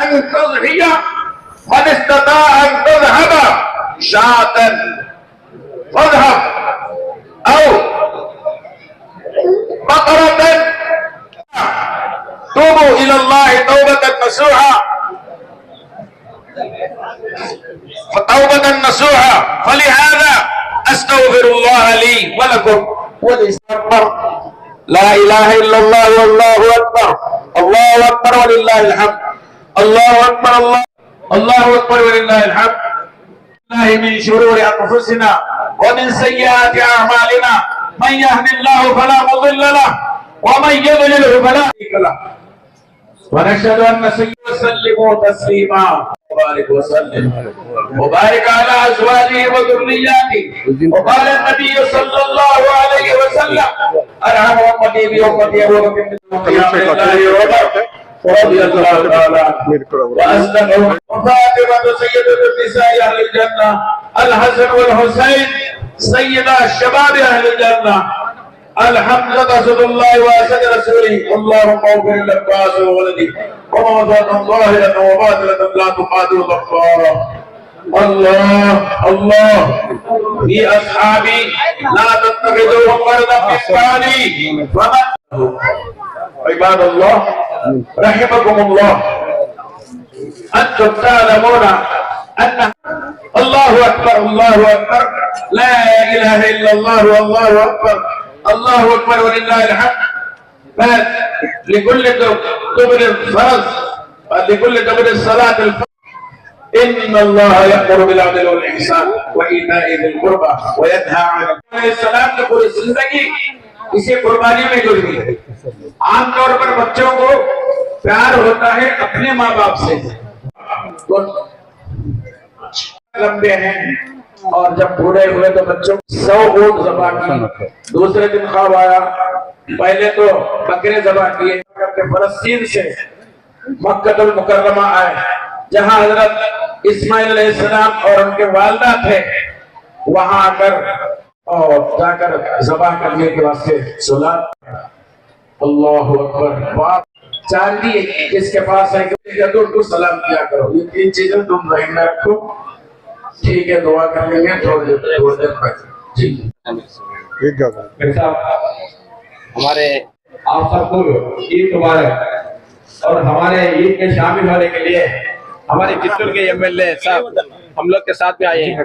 أن تضحي من استطاع أن تذهب شاة. فاذهب. أو بقرة. توبوا إلى الله توبة نصوحا توبة نصوحا فلهذا أستغفر الله لي ولكم. وليستغفر لا إله إلا الله والله أكبر. الله أكبر ولله الحمد. الله أكبر الله الله أكبر ولله الحمد. الله من شرور أنفسنا ومن سيئات أعمالنا. من يهد الله فلا مضل له ومن يضلله فلا هادي له. ونشهد أن سيدنا وسلموا تسليما. وبارك وسلم. وبارك على أزواجه وذرياته. وقال النبي صلى الله عليه وسلم أرحم امتي بامتي ابو بكر من قيام الله رضي الله تعالى عنه. واصدقهم وفاطمه سيدة النساء أهل الجنة الحسن والحسين سيدا الشباب أهل الجنة الحمزة أسد الله وأسد رسوله. اللهم اغفر للعباس وولدي وموتانا ظاهرا وباطلا لا تقاتل ضفارا الله الله. في أصحابي لا تتخذوهم فردا من بعدي عباد الله. رحمكم الله أنتم تعلمون أن الله أكبر الله أكبر لا إله إلا الله والله أكبر الله أكبر ولله الحمد بس لكل دبر فرض لكل دبر الصلاة الفرض إن الله يأمر بالعدل والإحسان وإيتاء ذي القربى وينهى عن السلام की पूरी जिंदगी इसी कुर्बानी में गुजरी है आमतौर पर बच्चों को پیار ہوتا ہے اپنے ماں باپ سے۔ لمبے ہیں اور جب بوڑھے ہوئے تو بچوں سو اونٹ زبا کی دوسرے دن خواب آیا۔ پہلے تو بکرے زبا کیے فلسطین سے مکت المکرمہ آئے۔ جہاں حضرت اسماعیل علیہ السلام اور ان کے والدہ تھے وہاں آ کر اور جا کر زبا کرنے کے واسطے سلا اللہ اکبر۔ باپ چاندی جس کے پاس ہے تو ان کو سلام کیا کرو۔ یہ تین چیزیں تم رہیں ذہن رکھو۔ ٹھیک ہے دعا کر لیں گے۔ تھوڑی دیر تھوڑی دیر تک جی۔ ٹھیک ہے۔ میرے صاحب ہمارے آپ سب کو عید مبارک۔ اور ہمارے عید کے شامل ہونے کے لیے ہمارے چتر کے ایم ایل اے صاحب ہم لوگ کے ساتھ میں آئے ہیں۔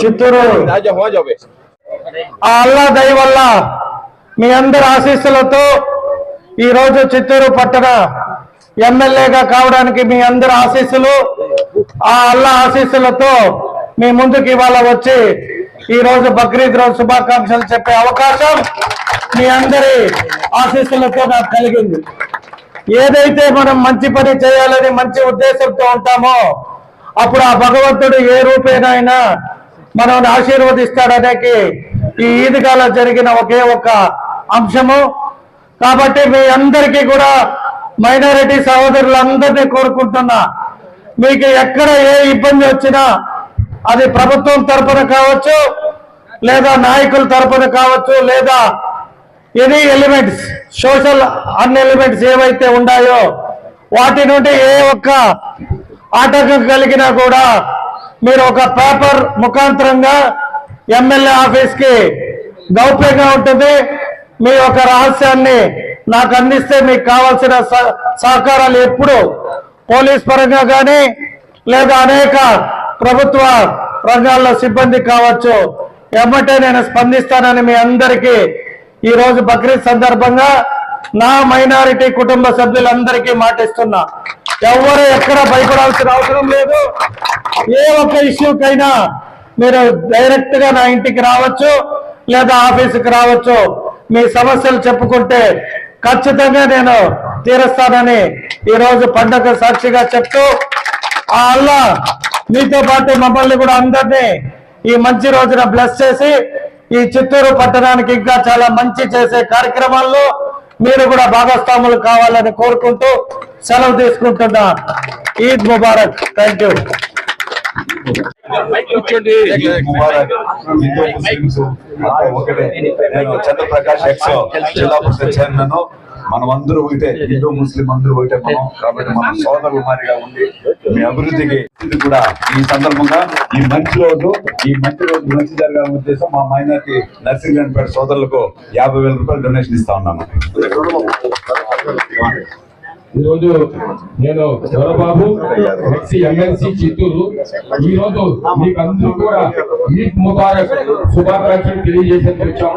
చిత్తూరు. అల్లా దయ వల్ల మీ అందరి ఆశీస్సులతో ఈ రోజు చిత్తూరు పట్టణ ఎమ్మెల్యేగా కావడానికి మీ అందరి ఆశీస్సులు ఆ అల్లా ఆశీస్సులతో మీ ముందుకి ఇవాళ వచ్చి ఈ రోజు బక్రీద్ రోజు శుభాకాంక్షలు చెప్పే అవకాశం మీ అందరి ఆశీస్సులతో నాకు కలిగింది. ఏదైతే మనం మంచి పని చేయాలని మంచి ఉద్దేశంతో ఉంటామో అప్పుడు ఆ భగవంతుడు ఏ రూపేనైనా మనల్ని ఆశీర్వదిస్తాడనేకి ఈ ఈద్గాలో జరిగిన ఒకే ఒక అంశము. కాబట్టి మీ అందరికీ కూడా మైనారిటీ సహోదరులందరినీ కోరుకుంటున్నా మీకు ఎక్కడ ఏ ఇబ్బంది వచ్చినా అది ప్రభుత్వం తరపున కావచ్చు లేదా నాయకుల తరపున కావచ్చు లేదా any elements social an elements ఏవైతే ఉన్నాయో వాటి నుండి ఏ ఒక్క ఆటంకం కలిగినా కూడా మీరు ఒక పేపర్ ముఖాంతరంగా ఎమ్మెల్యే ఆఫీస్కి గౌప్యంగా ఉంటుంది. మీ యొక్క రహస్యాన్ని నాకు అందిస్తే మీకు కావాల్సిన సహ- సహకారాలు ఎప్పుడు పోలీస్ పరంగా కానీ లేదా అనేక ప్రభుత్వ రంగాల్లో సిబ్బంది కావచ్చు ఎమ్మటే నేను స్పందిస్తానని మీ అందరికీ ఈ రోజు బక్రీద్ సందర్భంగా నా మైనారిటీ కుటుంబ సభ్యులందరికీ మాటిస్తున్నా. ఎవరు ఎక్కడ భయపడాల్సిన అవసరం లేదు. ఏ ఒక్క ఇష్యూకైనా మీరు డైరెక్ట్గా నా ఇంటికి రావచ్చు లేదా ఆఫీసుకి రావచ్చు. మీ సమస్యలు చెప్పుకుంటే ఖచ్చితంగా నేను తీరుస్తానని ఈరోజు పండుగ సాక్షిగా చెప్తూ ఆ అల్లా మీతో పాటు మమ్మల్ని కూడా అందరినీ ఈ మంచి రోజున బ్లెస్ చేసి ఈ చిత్తూరు పట్టణానికి ఇంకా చాలా మంచి చేసే కార్యక్రమాల్లో మీరు కూడా భాగస్వాములు కావాలని కోరుకుంటూ సెలవు తీసుకుంటున్నా. Eid Mubarak. Thank you Chandraprakash ex zilla parishad chairman. మనం అందరూ ఒకటే హిందూ ముస్లిం అందరూ ఒకటే మనం. కాబట్టి మన సోదరుల మారిగా ఉండి మీ అభివృద్ధికి ఇది కూడా ఈ సందర్భంగా ఈ మంచి రోజు ఈ మంచి రోజు మంచి జరగాలనే ఉద్దేశం మా మైనార్టీ నర్సింగ్పేట సోదరులకు యాభై వేల రూపాయలు డొనేషన్ ఇస్తా ఉన్నాను. ఈరోజు నేను దొరబాబు ఎక్సీ ఎమ్మెల్సీ చిత్తూరు. ఈరోజు మీకు అందరూ కూడా ఈద్ ముబారక్ శుభాకాంక్షలు తెలియజేసేందుకు వచ్చాము.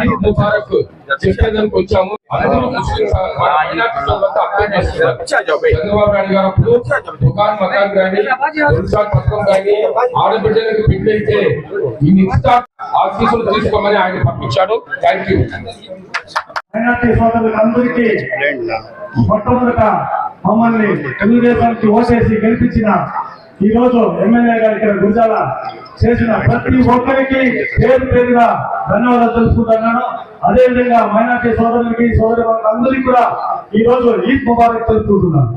ఈద్ ముబారక్ చెప్పేందుకు వచ్చాము. అందరూ ముస్లిం చంద్రబాబు నాయుడు గారు అప్పుడు దుకాన్ మకాన్ కానీ తులసాన్ పథకం కానీ ఆడబిడ్డలకు పెట్టయితే ఈ ఆఫీసులు తీసుకోమని ఆయన పంపించాడు. థ్యాంక్ యూ మైనార్టీ సోదరులందరికీ మొట్టమొదట మమ్మల్ని తెలుగుదేశానికి ఓసేసి గెలిపించిన ఈ రోజు ఎమ్మెల్యే గారు ఇక్కడ గురజాల చేసిన ప్రతి ఒక్కరికి పేరు పేరుగా ధన్యవాదాలు తెలుసుకుంటున్నాను అదేవిధంగా మైనార్టీ సోదరులకి సోదరి అందరికీ కూడా ఈ రోజు ఈద్ ముబారక్ తెలుసుకుంటున్నాను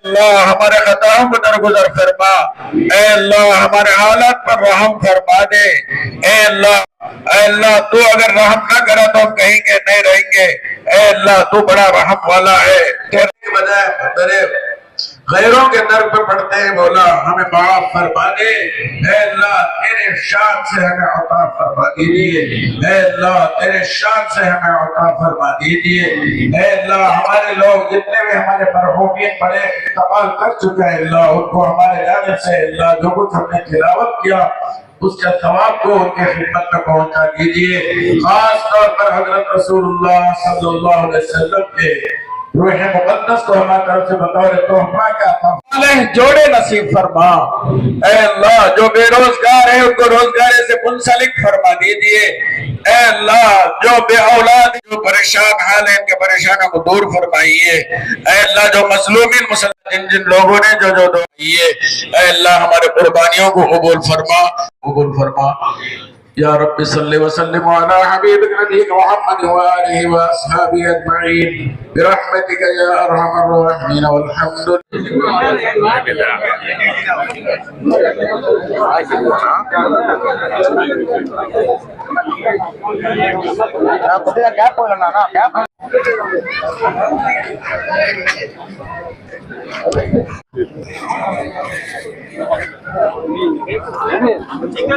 اللہ ہمارے خطاؤں کو درگزر فرما اے اللہ ہمارے حالات پر رحم فرما دے اے اللہ اے اللہ تو اگر رحم نہ کرا تو ہم کہیں گے نہیں رہیں گے اے اللہ تو بڑا رحم والا ہے تیرے غیروں کے در پر پڑھتے ہیں مولا ہمیں معاف فرما دے۔ اے اللہ، تیرے شان سے ہمیں عطا فرما دیجیے اے اللہ، تیرے شان سے ہمیں عطا فرما دیجیے اے اللہ، ہمارے لوگ جتنے بھی ہمارے مرحومین پڑے استعمال کر چکا ہے اللہ، ان کو ہمارے جانے سے اللہ، جو کچھ ہم نے تلاوت کیا، اس کا ثواب کو ان کے خدمت میں پہنچا دیجیے خاص طور پر حضرت رسول اللہ صلی اللہ علیہ وسلم کے روح مقدس کو اللہ طرف سے بطور تحفہ کیا تھا جوڑے نصیب فرما۔ اے اللہ، جو بے روزگار ہے ان کو روزگار سے منسلک فرما دی دیے اے اللہ، جو بے اولاد جو پریشان حال ہیں، ان کے پریشانوں کو دور فرمائیے۔ اے اللہ، جو مظلومین مسلمان جن جن لوگوں نے جو جو دو دعائیے اے اللہ، ہمارے قربانیوں کو قبول فرما۔ قبول فرما۔ يا رب صل وسلم على حبيبك نبيك محمد وآله وأصحابه أجمعين. برحمتك يا أرحم الراحمين. والحمد لله. chính là